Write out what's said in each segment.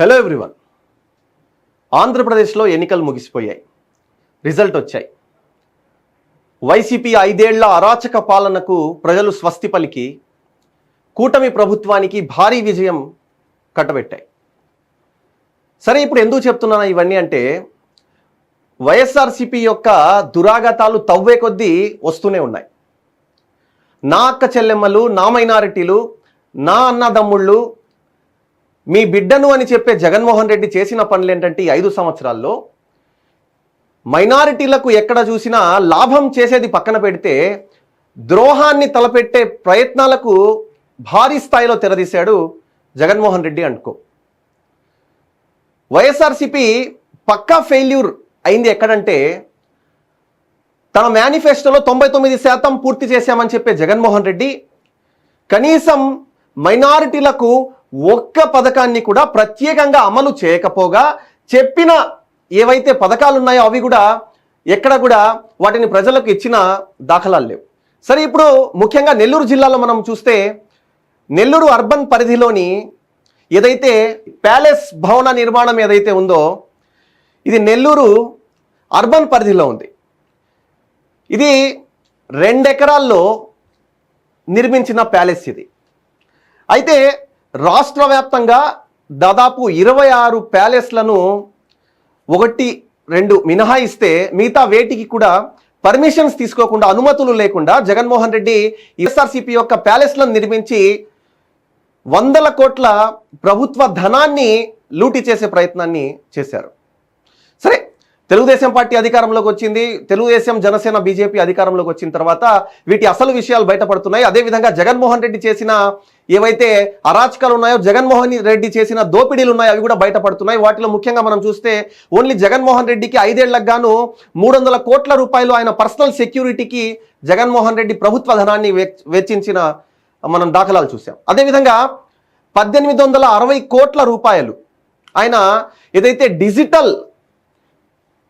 Hello everyone ఆంధ్రప్రదేశ్లో ఎన్నికలు ముగిసిపోయాయి. Result వచ్చాయి. వైసీపీ ఐదేళ్ళ అరాచక పాలనకు ప్రజలు స్వస్తి పలికి కూటమి ప్రభుత్వానికి భారీ విజయం కట్టబెట్టాయి. సరే ఇప్పుడు ఎందుకు చెప్తున్నాను ఇవన్నీ అంటే వైఎస్ఆర్సీపీ యొక్క దురాగతాలు తవ్వే కొద్దీ వస్తూనే ఉన్నాయి. నా అక్క చెల్లెమ్మలు నా మైనారిటీలు నా అన్నదమ్ముళ్ళు మీ బిడ్డను అని చెప్పే జగన్మోహన్ రెడ్డి చేసిన పనులు ఏంటంటే ఈ ఐదు సంవత్సరాల్లో? మైనారిటీలకు ఎక్కడ చూసినా లాభం చేసేది పక్కన పెడితే ద్రోహాన్ని తలపెట్టే ప్రయత్నాలకు భారీ స్థాయిలో తెరదీశాడు జగన్మోహన్ రెడ్డి అనుకో. వైఎస్ఆర్సిపి పక్కా ఫెయిల్యూర్ అయింది ఎక్కడంటే తన మేనిఫెస్టోలో తొంభై తొమ్మిది శాతం పూర్తి చేశామని చెప్పే జగన్మోహన్ రెడ్డి కనీసం మైనారిటీలకు ఒక్క పథకాన్ని కూడా ప్రత్యేకంగా అమలు చేయకపోగా చెప్పిన ఏవైతే పథకాలు ఉన్నాయో అవి కూడా ఎక్కడ కూడా వాటిని ప్రజలకు ఇచ్చిన దాఖలాలు లేవు. సరే ఇప్పుడు ముఖ్యంగా నెల్లూరు జిల్లాలో మనం చూస్తే నెల్లూరు అర్బన్ పరిధిలోని ఏదైతే ప్యాలెస్ భవన నిర్మాణం ఏదైతే ఉందో ఇది నెల్లూరు అర్బన్ పరిధిలో ఉంది. ఇది రెండెకరాల్లో నిర్మించిన ప్యాలెస్ ఇది. అయితే రాష్ట్ర వ్యాప్తంగా దాదాపు ఇరవై ఆరు ప్యాలెస్లను ఒకటి రెండు మినహాయిస్తే మిగతా వేటికి కూడా పర్మిషన్స్ తీసుకోకుండా అనుమతులు లేకుండా జగన్మోహన్ రెడ్డి ఎస్ఆర్సిపి యొక్క ప్యాలెస్లను నిర్మించి వందల కోట్ల ప్రభుత్వ ధనాన్ని లూటీ చేసే ప్రయత్నాన్ని చేశారు. సరే తెలుగుదేశం పార్టీ అధికారంలోకి వచ్చింది. తెలుగుదేశం జనసేన బీజేపీ అధికారంలోకి వచ్చిన తర్వాత వీటి అసలు విషయాలు బయటపడుతున్నాయి. అదేవిధంగా జగన్మోహన్ రెడ్డి చేసిన ఏవైతే అరాచకాలు ఉన్నాయో జగన్మోహన్ రెడ్డి చేసిన దోపిడీలు ఉన్నాయో అవి కూడా బయటపడుతున్నాయి. వాటిలో ముఖ్యంగా మనం చూస్తే ఓన్లీ జగన్మోహన్ రెడ్డికి ఐదేళ్ళకు గాను మూడు వందల కోట్ల రూపాయలు ఆయన పర్సనల్ సెక్యూరిటీకి జగన్మోహన్ రెడ్డి ప్రభుత్వ ధనాన్ని వెచ్- వెచ్చించిన మనం దాఖలాలు చూసాం అదేవిధంగా పద్దెనిమిది వందల అరవై కోట్ల రూపాయలు ఆయన ఏదైతే డిజిటల్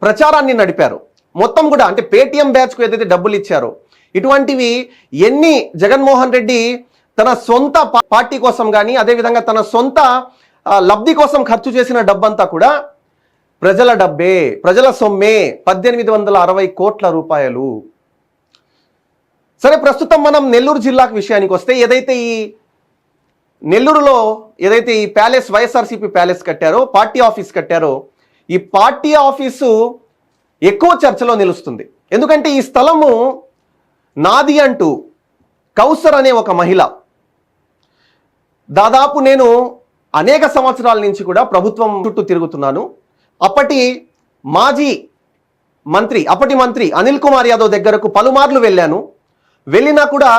ప్రచారాన్ని నడిపారు మొత్తం కూడా అంటే పేటిఎం బ్యాచ్కు ఏదైతే డబ్బులు ఇచ్చారో ఇటువంటివి ఎన్ని జగన్మోహన్ రెడ్డి తన సొంత పార్టీ కోసం కానీ అదేవిధంగా తన సొంత లబ్ధి కోసం ఖర్చు చేసిన డబ్బంతా కూడా ప్రజల డబ్బే ప్రజల సొమ్మే. పద్దెనిమిది వందల అరవై కోట్ల రూపాయలు. సరే ప్రస్తుతం మనం నెల్లూరు జిల్లాకు విషయానికి వస్తే ఏదైతే ఈ నెల్లూరులో ఏదైతే ఈ ప్యాలెస్ వైఎస్ఆర్సీపీ ప్యాలెస్ కట్టారో పార్టీ ఆఫీస్ కట్టారో ఈ పార్టీ ఆఫీసు ఎక్కువ చర్చలో నిలుస్తుంది. ఎందుకంటే ఈ స్థలము నాది అంటూ కౌసర్ అనే ఒక మహిళ దాదాపు నేను అనేక సంవత్సరాల నుంచి కూడా ప్రభుత్వం చుట్టూ తిరుగుతున్నాను. అప్పటి మాజీ మంత్రి అప్పటి మంత్రి అనిల్ కుమార్ యాదవ్ దగ్గరకు పలుమార్లు వెళ్ళాను. వెళ్ళినా కూడా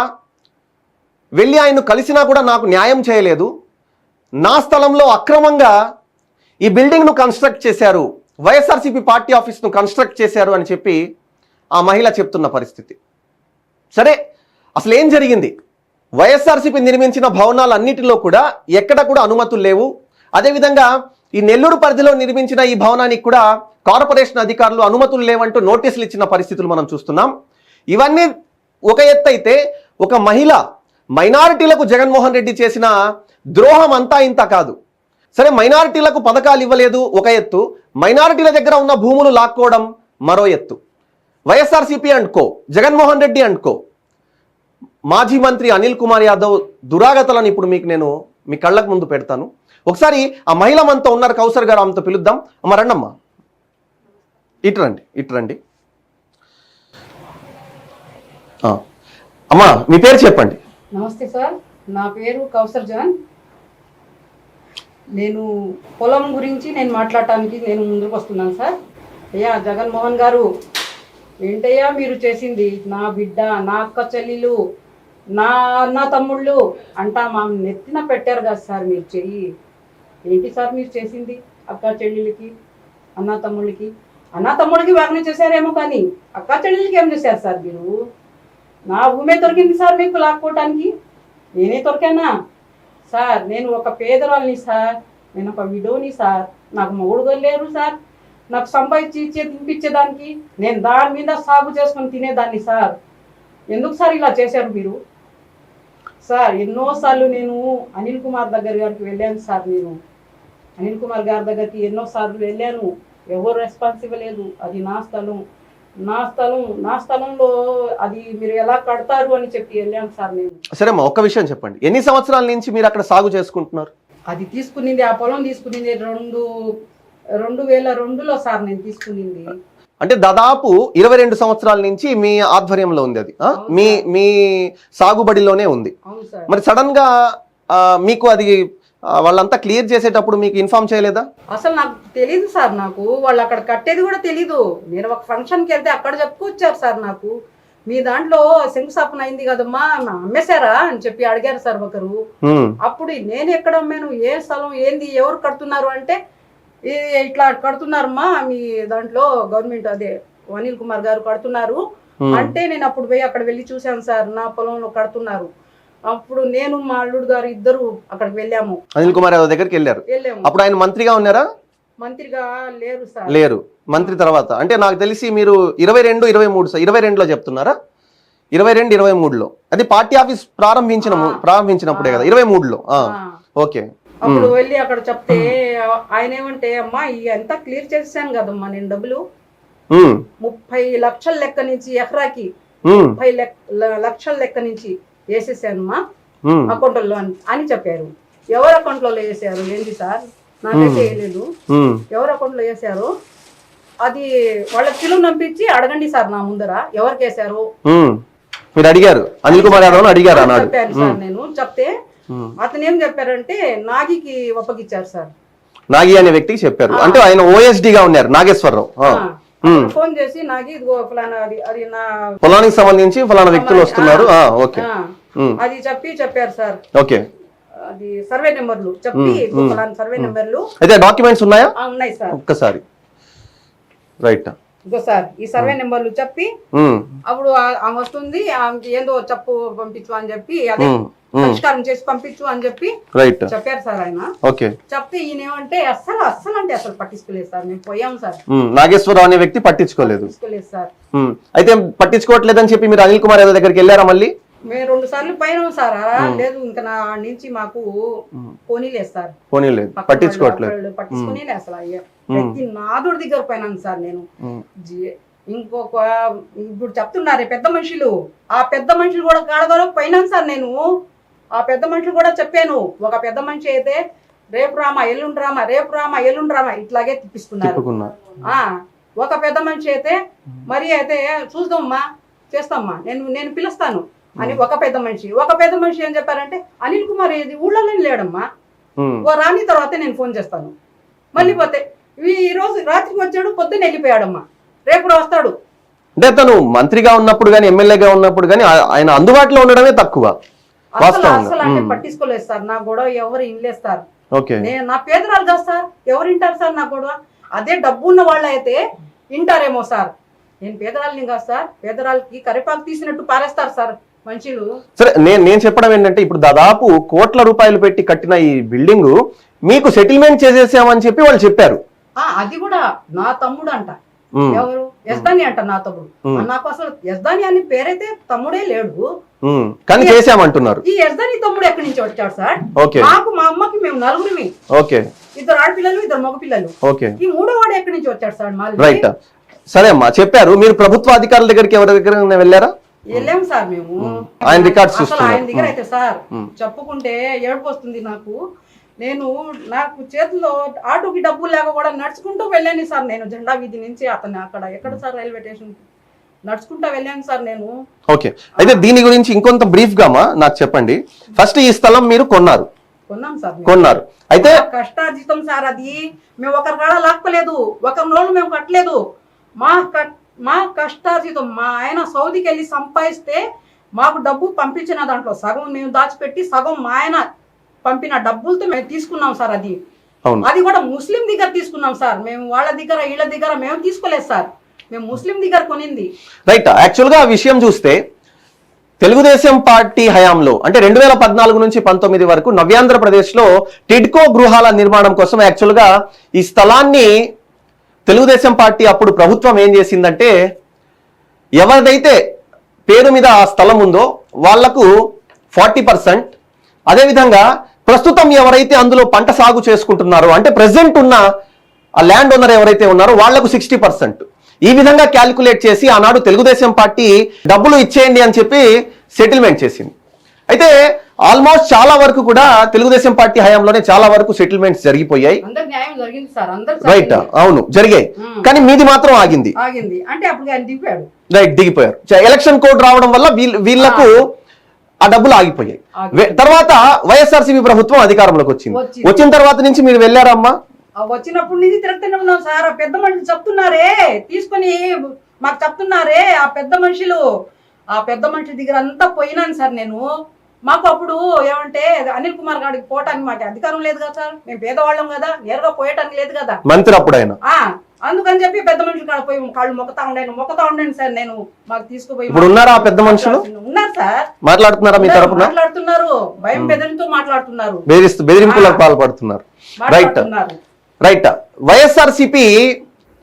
వెళ్ళి ఆయన్ను కలిసినా కూడా నాకు న్యాయం చేయలేదు. నా స్థలంలో అక్రమంగా ఈ బిల్డింగ్ను కన్స్ట్రక్ట్ చేశారు. వైఎస్ఆర్సీపీ పార్టీ ఆఫీస్ను కన్స్ట్రక్ట్ చేశారు అని చెప్పి ఆ మహిళ చెప్తున్న పరిస్థితి. సరే అసలు ఏం జరిగింది? వైఎస్ఆర్సీపీ నిర్మించిన భవనాలన్నిటిలో కూడా ఎక్కడ కూడా అనుమతులు లేవు. అదేవిధంగా ఈ నెల్లూరు పరిధిలో నిర్మించిన ఈ భవనానికి కూడా కార్పొరేషన్ అధికారులు అనుమతులు లేవంటూ నోటీసులు ఇచ్చిన పరిస్థితులు మనం చూస్తున్నాం. ఇవన్నీ ఒక ఎత్తైతే ఒక మహిళ మైనారిటీలకు జగన్మోహన్ రెడ్డి చేసిన ద్రోహం అంతా ఇంత కాదు. సరే మైనారిటీలకు పథకాలు ఇవ్వలేదు ఒక ఎత్తు. మైనారిటీల దగ్గర ఉన్న భూములు లాక్కోవడం మరో ఎత్తు. YSRCP and co Jaganmohan Reddy and co. మాజీ మంత్రి అనిల్ కుమార్ యాదవ్ దురాగతలను ఇప్పుడు మీకు నేను మీ కళ్ళకు ముందు పెడతాను. ఒకసారి ఆ మహిళ మనతో ఉన్నారు కౌసర్ గారు ఆమెతో పిలుద్దాం. అమ్మ రండమ్మా. ఇటు రండి ఇటు రండి. అమ్మా మీ పేరు చెప్పండి. నమస్తే సార్ నా పేరు కౌసర్ జాన్ నేను పొలం గురించి నేను మాట్లాడటానికి నేను ముందుకు వస్తున్నాను సార్. అయ్యా జగన్మోహన్ గారు ఏంటయ్యా మీరు చేసింది? నా బిడ్డ నా అక్క చెల్లెలు నా అన్న తమ్ముళ్ళు అంటా మా నెత్తిన పెట్టారు కదా సార్ మీరు చెయ్యి. ఏంటి సార్ మీరు చేసింది అక్క చెల్లెళ్ళకి అన్న తమ్ముళ్ళకి? అన్న తమ్ముడికి బాగానే చేశారేమో కానీ అక్క చెల్లెళ్ళకి ఏం చేశారు సార్ మీరు? నా భూమే దొరికింది సార్ మీకు లాక్కోవటానికి నేనే దొరికానా? సార్ నేను ఒక పేదవాళ్ళని సార్. నేను ఒక విడోని సార్. నాకు మొగుడు లేరు సార్. నాకు సంపాదించి ఇచ్చే తినిపించేదానికి నేను దాని మీద సాగు చేసుకొని తినేదాన్ని సార్. ఎందుకు సార్ ఇలా చేశారు మీరు? సార్ ఎన్నోసార్లు నేను అనిల్ కుమార్ దగ్గర గారికి వెళ్ళాను సార్ నేను. అనిల్ కుమార్ గారి దగ్గరికి ఎన్నో సార్లు వెళ్ళాను. ఎవరు రెస్పాన్స్ ఇవ్వలేదు అది నా స్థలం. నా స్థలం నా స్థలంలో అది మీరు ఎలా కడతారు అని చెప్పి వెళ్ళాను సార్ నేను. సరే అమ్మా ఒక్క విషయం చెప్పండి. ఎన్ని సంవత్సరాల నుంచి మీరు అక్కడ సాగు చేసుకుంటున్నారు? అది తీసుకునింది ఆ పొలం తీసుకునింది రెండు రెండు వేల రెండులో సార్ నేను తీసుకునింది. అంటే దాదాపు ఇరవై రెండు సంవత్సరాల నుంచి మీ ఆధ్వర్యంలో ఉంది అది? మీ మీ సాగుబడిలోనే ఉంది. మరి సడన్గా మీకు అది వాళ్ళంతా క్లియర్ చేసేటప్పుడు మీకు ఇన్ఫార్మ్ చేయలేదా? అసలు నాకు తెలియదు సార్ నాకు. వాళ్ళు అక్కడ కట్టేది కూడా తెలీదు. నేను ఒక ఫంక్షన్కి వెళ్తే అక్కడ చెప్పుకొచ్చారు సార్ నాకు. మీ దాంట్లో శంకుస్థాపన అయింది కదమ్మా అమ్మేశారా అని చెప్పి అడిగారు సార్ ఒకరు. అప్పుడు నేను ఎక్కడ అమ్మాను? ఏ స్థలం? ఏంది? ఎవరు కడుతున్నారు? అంటే "ఈ ఇట్లా కడుతున్నారమ్మా మీ దాంట్లో గవర్నమెంట్ అదే అనిల్ కుమార్ గారు కడుతున్నారు. అంటే నేను అప్పుడు పోయి అక్కడ వెళ్ళి చూశాను సార్ నా పొలంలో కడుతున్నారు. అప్పుడు నేను మా అల్లుడు గారు ఇద్దరు అక్కడికి వెళ్ళాము. అనిల్ కుమార్ యాదవ్ దగ్గరికి వెళ్ళారు. వెళ్ళాము. అప్పుడు ఆయన మంత్రిగా ఉన్నారా? మంత్రిగా లేరు సార్. లేరు. మంత్రి తర్వాత. అంటే నాకు తెలిసి మీరు ఇరవై రెండు ఇరవై మూడు ఇరవై రెండులో చెప్తున్నారా? ఇరవై రెండు ఇరవై మూడులో అది పార్టీ ఆఫీస్ ప్రారంభించిన ప్రారంభించినప్పుడే కదా. ఇరవై మూడులో. ఓకే. అప్పుడు వెళ్ళి అక్కడ చెప్తే ఆయన ఏమంటే అమ్మా అంతా క్లియర్ చేశాను కదమ్మా నేను డబ్బులు. ముప్పై లక్షల లెక్క నుంచి ఎకరాకి ముప్పై లెక్- ల- లక్షల లెక్క నుంచి వేసేసానమ్మా ఉమ్, అకౌంట్లో అని అని చెప్పారు. ఎవరు అకౌంట్లో వేసారు? ఏంటి సార్? నాకైతే వేయలేదు ఎవరు అకౌంట్లో వేసారు? అది వాళ్ళ పిలువు నంపించి అడగండి సార్ నా ముందర. ఎవరికి వేసారు. మీరు అడిగారు. అనిల్ కుమార్ యాదవ్ అడిగారు అన్నాడు. చెప్పాను సార్ నేను. చెప్తే. అతను ఏం చెప్పారంటే నాగికి ఒప్పగిచ్చారు సార్. నాగి అనే వ్యక్తికి చెప్పారు. అంటే ఆయన ఓఎస్డి గా ఉన్నారు నాగేశ్వరరావు. అతను ఫోన్ చేసి నాగి ఇదిగో ఫలానా అది అది నా పొలానికి సంబంధించి ఫలానా వ్యక్తులు వస్తున్నారు. ఓకే. ఉమ్, అది చెప్పి చెప్పారు సార్. ఓకే. అది సర్వే నెంబర్లు చెప్పి ఫలానా సర్వే నెంబర్లు. అయితే డాక్యుమెంట్స్ ఉన్నాయా? ఉన్నాయి సార్. ఒక్కసారి. రైట్. ఇదిగో సార్ ఈ సర్వే నెంబర్లు చెప్పి అప్పుడు ఆ- ఆమె వస్తుంది ఆమెకి ఏందో చెప్పు పంపించు అని చెప్పి అదే పరిష్కారం చేసి పంపించు అని చెప్పి రైట్ చెప్పారు సార్ ఆయన. ఓకే చెప్తే ఈయన ఏమంటే అస్సలు అస్సలు అంటే అసలు పట్టించుకోలేదు సార్. మేము పోయాం సార్. నాగేశ్వరరావు అనే వ్యక్తి పట్టించుకోలేదు. సార్. అయితే పట్టించుకోవట్లేదని చెప్పి మీరు అనిల్ కుమార్ యాదవ్ దగ్గరికి వెళ్ళారా మళ్ళీ? మేము రెండు సార్లు పోయినాం సార్. లేదు ఇంకా నా నుంచి మాకు పోనీలేదు సార్. పోనీ లేదు పక్కన పట్టించుకోవట్లేదు. పట్టించుకునే అసలు అయ్యా. ప్రతి నాదుడి దగ్గర పోయినాను సార్ నేను. ఇంకొక ఇప్పుడు చెప్తున్నారే పెద్ద మనుషులు. ఆ పెద్ద మనుషులు కూడా కాడదలో పోయినాను సార్ నేను. ఆ పెద్ద మనుషులు కూడా చెప్పాను ఒక పెద్ద మనిషి అయితే రేపు రామా ఎల్లుండి రామా రేపు రామా ఎల్లుండి రామా ఇట్లాగే తిప్పిస్తున్నారు. ఒక పెద్ద మనిషి అయితే మరి అయితే చూద్దామ్మా చేస్తామ్మా నేను నేను పిలుస్తాను అని ఒక పెద్ద మనిషి ఒక పెద్ద మనిషి ఏం చెప్పారంటే అనిల్ కుమార్ ఏది ఊళ్ళోనే లేడమ్మా. ఓ రాని తర్వాత నేను ఫోన్ చేస్తాను. మళ్ళీ పోతే ఈ- రోజు రాత్రికి వచ్చాడు పొద్దున్న వెళ్ళిపోయాడమ్మా రేపు వస్తాడు. అంటే తను మంత్రిగా ఉన్నప్పుడు కానీ ఎమ్మెల్యేగా ఉన్నప్పుడు కానీ ఆయన అందుబాటులో ఉండడమే తక్కువ. అసలు అసలు అంటే పట్టించుకోలేదు సార్ నా గొడవ ఎవరు ఇన్లేదు సార్. నేను నా పేదరాలు కాదు సార్ ఎవరు వింటారు సార్ నా గొడవ? అదే డబ్బు ఉన్న వాళ్ళు అయితే వింటారేమో సార్. నేను పేదరాలని కాదు సార్ పేదరాలకి కరిపాకు తీసినట్టు పారేస్తారు సార్ మనుషులు. సరే నేను నేను చెప్పడం ఏంటంటే ఇప్పుడు దాదాపు కోట్ల రూపాయలు పెట్టి కట్టిన ఈ బిల్డింగ్ మీకు సెటిల్మెంట్ చేసేసామని చెప్పి వాళ్ళు చెప్పారు. ఆ అది కూడా నా తమ్ముడు అంట. ఎవరు? యజ్దాని అంట నా తమ్ముడు. నాకు అసలు యజ్దాని అని పేరైతే తమ్ముడే లేడు. కానీ చేసామంటున్నారు ఈ యజ్దాని తమ్ముడు ఎక్కడి నుంచి వచ్చాడు సార్? ఓకే. నాకు మా అమ్మకి మేము నలుగురిమి. ఓకే. ఇద్దరు ఆడపిల్లలు ఇద్దరు మగపిల్లలు. ఓకే. ఈ మూడో వాడు ఎక్కడి నుంచి వచ్చాడు సార్ మళ్ళీ రైట్ సరే అమ్మా చెప్పారు. మీరు ప్రభుత్వ అధికారుల దగ్గరికి ఎవరి దగ్గర వెళ్ళారా? వెళ్ళాం సార్ మేము. ఆయన రికార్డ్స్ అసలు. ఆయన దగ్గర అయితే సార్. చెప్పుకుంటే ఏడుపు వస్తుంది నాకు. నేను నాకు చేతిలో ఆటోకి డబ్బులు లేక కూడా నడుచుకుంటూ వెళ్ళాను సార్ నేను జెండా వీధి నుంచి అతను అక్కడ ఎక్కడ సార్ రైల్వే స్టేషన్? నడుచుకుంటూ వెళ్ళాను సార్ నేను. ఓకే. అయితే దీని గురించి ఇంకొంత బ్రీఫ్గా నాకు చెప్పండి. ఫస్ట్ ఈ స్థలం మీరు కొన్నారు. కొన్నాం సార్. కొన్నారు. అయితే కష్టార్జితం సార్ అది. మేము ఒకరి కాడ లాక్కోలేదు. ఒకరి రోజు మేము కట్టలేదు. మా మా కష్టార్జితం మా ఆయన సౌదీకి వెళ్ళి సంపాదిస్తే మాకు డబ్బు పంపించిన దాంట్లో సగం మేము దాచిపెట్టి సగం మా ఆయన పంపిన డబ్బులతో మేము తీసుకున్నాం సార్ అది. అది కూడా ముస్లిం దగ్గర తీసుకున్నాం సార్. మేము వాళ్ళ దగ్గర వీళ్ళ దగ్గర మేము తీసుకోలేదు సార్. మేము ముస్లిం దగ్గర కొనింది. రైట్ యాక్చువల్గా ఆ విషయం చూస్తే తెలుగుదేశం పార్టీ హయాంలో అంటే రెండు వేల పద్నాలుగు నుంచి పంతొమ్మిది వరకు నవ్యాంధ్రప్రదేశ్లో టిడ్కో గృహాల నిర్మాణం కోసం యాక్చువల్గా ఈ స్థలాన్ని తెలుగుదేశం పార్టీ అప్పుడు ప్రభుత్వం ఏం చేసిందంటే ఎవరిదైతే పేరు మీద ఆ స్థలం ఉందో వాళ్ళకు ఫార్టీ పర్సెంట్. అదేవిధంగా ప్రస్తుతం ఎవరైతే అందులో పంట సాగు చేసుకుంటున్నారో అంటే ప్రెసెంట్ ఉన్న ఆ ల్యాండ్ ఓనర్ ఎవరైతే ఉన్నారో వాళ్ళకు సిక్స్టీ పర్సెంట్. ఈ విధంగా క్యాలిక్యులేట్ చేసి ఆనాడు తెలుగుదేశం పార్టీ డబ్బులు ఇచ్చేయండి అని చెప్పి సెటిల్మెంట్ చేసింది. అయితే ఆల్మోస్ట్ చాలా వరకు కూడా తెలుగుదేశం పార్టీ హయాంలోనే చాలా వరకు సెటిల్మెంట్స్ జరిగిపోయాయి. రైట్ అవును జరిగాయి. కానీ మీది మాత్రం ఆగింది. రైట్ దిగిపోయారు. ఎలక్షన్ కోడ్ రావడం వల్ల వీళ్ళ- వీళ్ళకు ఆ. డబ్బులు ఆగిపోయాయి. తర్వాత వైఎస్ఆర్సీపీ ప్రభుత్వం అధికారంలోకి వచ్చింది. వచ్చిన తర్వాత నుంచి మీరు వెళ్ళారమ్మా? ఆ వచ్చినప్పటి నుంచి తిరుగుతూనే ఉన్నాం సార్. ఆ పెద్ద మనుషులు చెప్తున్నారే తీసుకొని మాకు చెప్తున్నారే ఆ పెద్ద మనుషులు. ఆ పెద్ద మనుషుల దగ్గర అంతా పోయినాను సార్ నేను. మాకు అప్పుడు ఏమంటే అనిల్ కుమార్ గారికి పోవటానికి మాకు అధికారం లేదు కదా సార్. మేము పేదవాళ్ళం కదా నేరుగా పోయటానికి లేదు కదా. మంత్రి అప్పుడు ఆయన అందుకని చెప్పి పెద్ద మనుషులు కాడ పోయి కాళ్ళు మొక్కతా ఉండాను మొక్కతా ఉండండి సార్ నేను. మాకు తీసుకుపోయి ఇప్పుడు ఉన్నారా ఆ పెద్ద మనుషులు? ఉన్నారు సార్. మాట్లాడుతున్నారా మీ తరపున? మాట్లాడుతున్నారు. భయం బెదిరితో మాట్లాడుతున్నారు. బెదిరింపులకు పాల్పడుతున్నారు. రైట్. మాట్లాడుతున్నారు రైట్ వైఎస్ఆర్సీపీ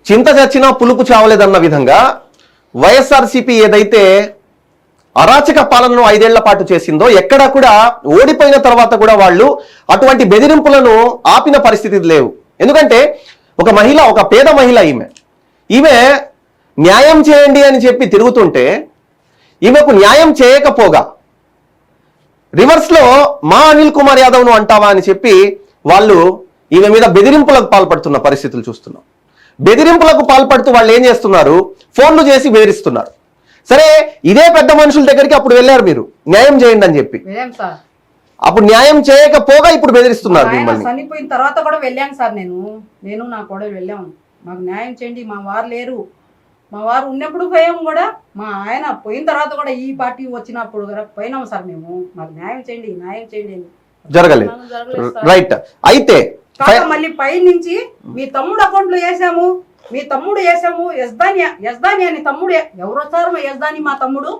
చింత చచ్చినా పులుపు చావలేదన్న విధంగా వైఎస్ఆర్సీపీ ఏదైతే అరాచక పాలనను ఐదేళ్ళ పాటు చేసిందో ఎక్కడా కూడా ఓడిపోయిన తర్వాత కూడా వాళ్ళు అటువంటి బెదిరింపులను ఆపిన పరిస్థితి లేవు. ఎందుకంటే ఒక మహిళ ఒక పేద మహిళ ఈమె. ఈమె న్యాయం చేయండి అని చెప్పి తిరుగుతుంటే ఈమెకు న్యాయం చేయకపోగా రివర్స్లో మా అనిల్ కుమార్ యాదవ్ను అంటావా అని చెప్పి వాళ్ళు ఈమె మీద బెదిరింపులకు పాల్పడుతున్న పరిస్థితులు చూస్తున్నాం. బెదిరింపులకు పాల్పడుతూ వాళ్ళు ఏం చేస్తున్నారు? ఫోన్లు చేసి బెదిరిస్తున్నారు. సరే ఇదే పెద్ద మనుషుల దగ్గరికి అప్పుడు వెళ్ళారు మీరు. న్యాయం చేయండి అని చెప్పి. అప్పుడు న్యాయం చేయకపోగా ఇప్పుడు బెదిరిస్తున్నారు మిమ్మల్ని. చనిపోయిన తర్వాత కూడా వెళ్ళాను సార్ నేను. నేను నా కోడలు వెళ్ళాము మాకు న్యాయం చేయండి మా వారు లేరు. మా వారు ఉన్నప్పుడు పోయాము కూడా మా ఆయన పోయిన తర్వాత కూడా ఈ పార్టీ వచ్చినప్పుడు కూడా పోయినాము సార్ మేము. మాకు న్యాయం చేయండి న్యాయం చేయండి. జరగలేదు. రైట్. అయితే కాక మళ్ళీ పై నుంచి మీ తమ్ముడు అకౌంట్లో వేసాము మీ తమ్ముడు వేసాము యజ్దాని యజ్దాని అని తమ్ముడు. ఎవరు వచ్చారు మా యజ్దాని మా తమ్ముడు?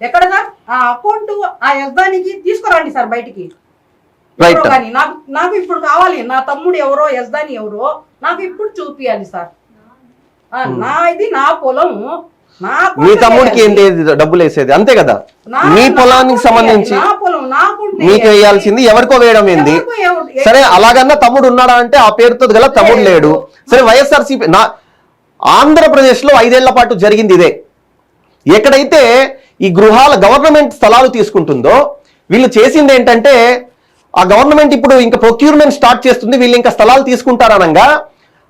ఎక్కడ సార్? ఆ అకౌంట్ ఆ యజ్దానికి తీసుకురండి సార్ బయటికి. కానీ నాకు నాకు ఇప్పుడు కావాలి. నా తమ్ముడు ఎవరో యజ్దాని ఎవరో నాకు ఇప్పుడు చూపియాలి సార్. ఆ, నా ఇది నా పొలం నా మీ తమ్ముడికి. ఏంటి? డబ్బులు వేసేది? అంతే కదా. మీ పొలానికి సంబంధించి మీకు వేయాలి. వేయాల్సింది ఎవరికో వేయడం ఏంది? సరే అలాగన్నా తమ్ముడు ఉన్నాడా అంటే ఆ పేరుతో గల తమ్ముడు లేడు. సరే వైఎస్ఆర్సీపీ నా ఆంధ్రప్రదేశ్లో ఐదేళ్ళ పాటు జరిగింది ఇదే. ఎక్కడైతే ఈ గృహాల గవర్నమెంట్ స్థలాలు తీసుకుంటుందో వీళ్ళు చేసింది ఏంటంటే ఆ గవర్నమెంట్ ఇప్పుడు ఇంకా ప్రొక్యూర్మెంట్ స్టార్ట్ చేస్తుంది వీళ్ళు ఇంకా స్థలాలు తీసుకుంటారనగా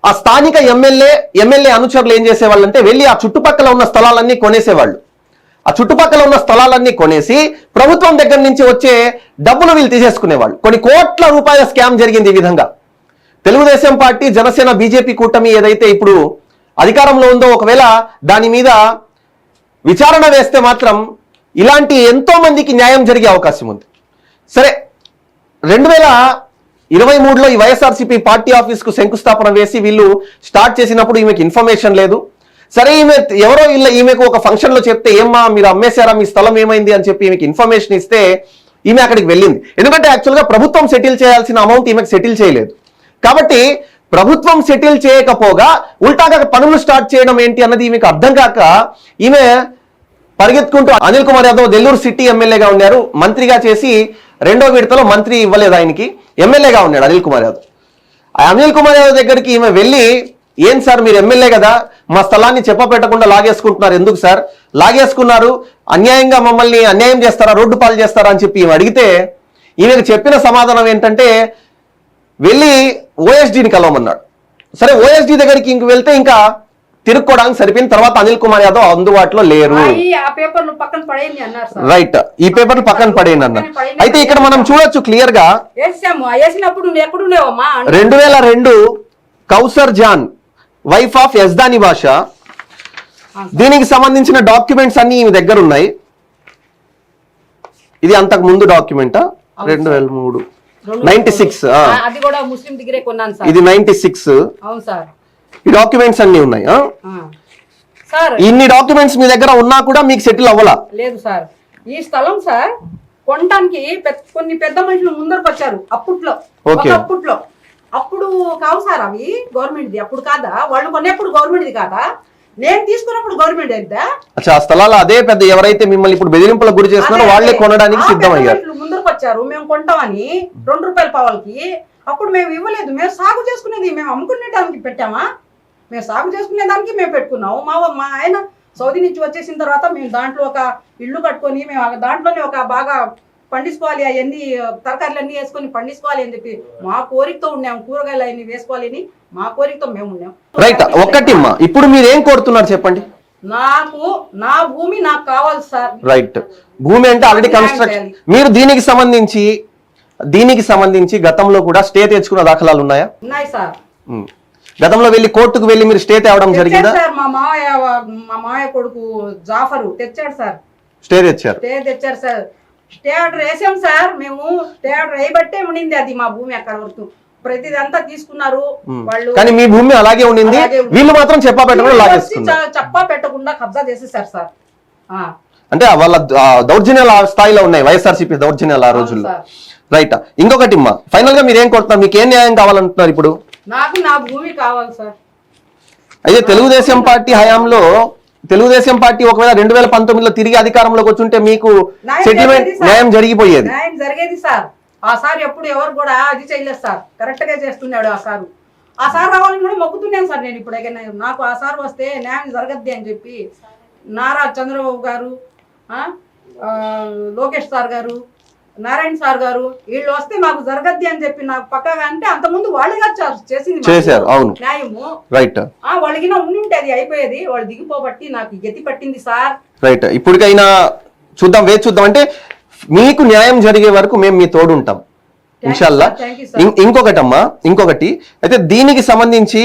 ఆ స్థానిక ఎమ్మెల్యే ఎమ్మెల్యే అనుచరులు ఏం చేసేవాళ్ళు అంటే వెళ్ళి ఆ చుట్టుపక్కల ఉన్న స్థలాలన్నీ కొనేసేవాళ్ళు. ఆ చుట్టుపక్కల ఉన్న స్థలాలన్నీ కొనేసి ప్రభుత్వం దగ్గర నుంచి వచ్చే డబ్బులు వీళ్ళు తీసేసుకునేవాళ్ళు. కొన్ని కోట్ల రూపాయల స్కామ్ జరిగింది ఈ విధంగా. తెలుగుదేశం పార్టీ జనసేన బీజేపీ కూటమి ఏదైతే ఇప్పుడు అధికారంలో ఉందో ఒకవేళ దాని మీద విచారణ వేస్తే మాత్రం ఇలాంటి ఎంతో మందికి న్యాయం జరిగే అవకాశం ఉంది. సరే రెండు వేల ఇరవై మూడులో ఈ వైఎస్ఆర్సీపీ పార్టీ ఆఫీస్కు శంకుస్థాపన వేసి వీళ్ళు స్టార్ట్ చేసినప్పుడు ఈమెకి ఇన్ఫర్మేషన్ లేదు. సరే ఈమె ఎవరో ఇళ్ళ ఈమెకు ఒక ఫంక్షన్లో చెప్తే ఏమ్మా మీరు అమ్మేశారా? మీ స్థలం ఏమైంది? అని చెప్పి ఈమెకి ఇన్ఫర్మేషన్ ఇస్తే ఈమె అక్కడికి వెళ్ళింది. ఎందుకంటే యాక్చువల్గా ప్రభుత్వం సెటిల్ చేయాల్సిన అమౌంట్ ఈమెకు సెటిల్ చేయలేదు. కాబట్టి ప్రభుత్వం సెటిల్ చేయకపోగా ఉల్టాగా పనులు స్టార్ట్ చేయడం ఏంటి అన్నది ఈమెకు అర్థం కాక ఈమె పరిగెత్తుకుంటూ అనిల్ కుమార్ యాదవ్ నెల్లూరు సిటీ ఎమ్మెల్యేగా ఉన్నారు మంత్రిగా చేసి రెండో విడతలో మంత్రి ఇవ్వలేదు ఆయనకి. ఎమ్మెల్యేగా ఉన్నాడు అనిల్ కుమార్ యాదవ్. ఆ అనిల్ కుమార్ యాదవ్ దగ్గరికి ఈమె వెళ్ళి ఏం సార్ మీరు ఎమ్మెల్యే కదా? మా స్థలాన్ని చెప్పపెట్టకుండా లాగేసుకుంటున్నారు. ఎందుకు సార్? లాగేసుకున్నారు. అన్యాయంగా మమ్మల్ని అన్యాయం చేస్తారా? రోడ్డు పాలు చేస్తారా? అని చెప్పి ఈమె అడిగితే ఈమెకు చెప్పిన సమాధానం ఏంటంటే వెళ్ళి ఓఎస్డీని కలవమన్నాడు. సరే ఓఎస్డీ దగ్గరికి ఇంక వెళ్తే ఇంకా తిరుక్కోవడానికి సరిపోయిన తర్వాత అనిల్ కుమార్ యాదవ్ అందుబాటులో లేరు. రైట్ ఈ పేపర్ పక్కన పడేయండి అన్న అయితే ఇక్కడ మనం చూడొచ్చు క్లియర్గా రెండు వేల రెండు Kausar John wife of Yazdani Basha. దీనికి సంబంధించిన డాక్యుమెంట్స్ అన్ని ఈమె దగ్గర ఉన్నాయి. ఇది అంతకు ముందు డాక్యుమెంటా రెండు వేల మూడు. నైన్టీ సిక్స్ ఇది నైన్టీ సిక్స్ అవును సార్. ఈ డాక్యుమెంట్స్ అన్ని ఉన్నాయి ఇన్ని డాక్యుమెంట్స్ మీ దగ్గర ఉన్నా కూడా మీకు సెటిల్ అవ్వాలా? లేదు సార్. ఈ స్థలం సార్ కొనడానికి కొన్ని పెద్ద మనుషులు ముందరకు వచ్చారు అప్పట్లో. అప్పట్లో. అప్పుడు కావు సార్ అవి గవర్నమెంట్ది. అప్పుడు కాదా? వాళ్ళు కొనేప్పుడు గవర్నమెంట్ది కాదా? నేను తీసుకున్నప్పుడు గవర్నమెంట్ అయితే అచ్చా స్థలాలు అదే పెద్ద ఎవరైతే మిమ్మల్ని ఇప్పుడు బెదిరింపులకు గురి చేస్తున్నారో వాళ్ళే కొనడానికి సిద్ధమయ్యారు. ముందరకు తీసుకొచ్చారు మేము కొంటామని రెండు రూపాయల పావులకి అప్పుడు మేము ఇవ్వలేదు. మేము సాగు చేసుకునేది మేము అమ్ముకునే దానికి పెట్టామా? మేము సాగు చేసుకునే దానికి మేము పెట్టుకున్నాము. మా మా ఆయన సౌదీ నుంచి వచ్చేసిన తర్వాత మేము దాంట్లో ఒక ఇల్లు కట్టుకొని మేము దాంట్లోనే ఒక బాగా పండించుకోవాలి అవన్నీ తరకారీలు అన్నీ వేసుకొని పండించుకోవాలి అని చెప్పి మా కోరికతో ఉన్నాము కూరగాయలు అవన్నీ వేసుకోవాలి అని మా కోరికతో మేము ఉన్నాం. రైట్ ఒక్కటి ఇప్పుడు మీరు ఏం కోరుతున్నారు చెప్పండి? నాకు నా భూమి నాకు కావాలి సార్. రైట్. భూమి అంటే ఆల్రెడీ కన్స్ట్రక్షన్ మీరు దీనికి సంబంధించి దీనికి సంబంధించి గతంలో కూడా స్టే తెచ్చుకున్న దాఖలాలు ఉన్నాయా? ఉన్నాయి సార్. గతంలో వెళ్ళి కోర్టుకు వెళ్ళి మీరు స్టే తేవడం జరిగిందా? సార్. మా మావయ్య మా మావయ్య కొడుకు జాఫరు తెచ్చాడు సార్. స్టే తెచ్చారు. స్టే తెచ్చారు సార్. స్టే ఆర్డర్ వేసాం సార్. మేము స్టే ఆర్డర్ వేయబట్టే ఉండింది అది మా భూమి అక్కడ వరకు. ప్రతిది అంతా తీసుకున్నారు వాళ్ళు కానీ మీ భూమి అలాగే ఉండింది. వీళ్ళు మాత్రం చెప్పా పెట్టకుండా చెప్పా పెట్టకుండా కబ్జా చేసేసారు సార్. అంటే వాళ్ళ దౌర్జన్యాలు ఆ స్థాయిలో ఉన్నాయి. వైఎస్ఆర్సీపీ దౌర్జన్యాలు ఆ రోజుల్లో. రైట్. ఇంకొకటి అమ్మా ఫైనల్గా మీరు ఏం కోరుతున్నారు మీకు ఏం న్యాయం కావాలంటున్నారు ఇప్పుడు? నాకు నా భూమి కావాలి సార్. అయితే తెలుగుదేశం పార్టీ హయాంలో తెలుగుదేశం పార్టీ ఒకవేళ రెండు వేల పంతొమ్మిదిలో తిరిగి అధికారంలోకి వచ్చుంటే మీకు సెటిల్మెంట్. న్యాయం జరిగిపోయేది. న్యాయం జరిగేది సార్. ఆ సార్ ఎప్పుడు ఎవరు కూడా అది చేయలేదు సార్. కరెక్ట్గా చేస్తున్నాడు ఆ సారు. ఆ సార్ రావాలని కూడా మొక్కుతున్నాను సార్ నేను ఇప్పుడు నాకు ఆ సార్ వస్తే న్యాయం జరగద్ది అని చెప్పి నారా చంద్రబాబు గారు లోకేష్ సార్ గారు నారాయణ సార్ గారు వీళ్ళు వస్తే మాకు జరగద్ది అని చెప్పి నాకు పక్కగా అంటే అంతకుముందు వాళ్ళుగా చ- చేసింది చేశారు, అవును. న్యాయము. రైట్ ఆ వాళ్ళకినా ఉండి అది అయిపోయేది. వాళ్ళు దిగిపోబట్టి నాకు గతి పట్టింది సార్. రైట్ ఇప్పటికైనా చూద్దాం వేచి చూద్దాం. అంటే మీకు న్యాయం జరిగే వరకు మేము మీ తోడు ఉంటాం ఇన్షాల్లా. sir. Thank you, sir. ఇం- ఇంకొకటి అమ్మా ఇంకొకటి. అయితే దీనికి సంబంధించి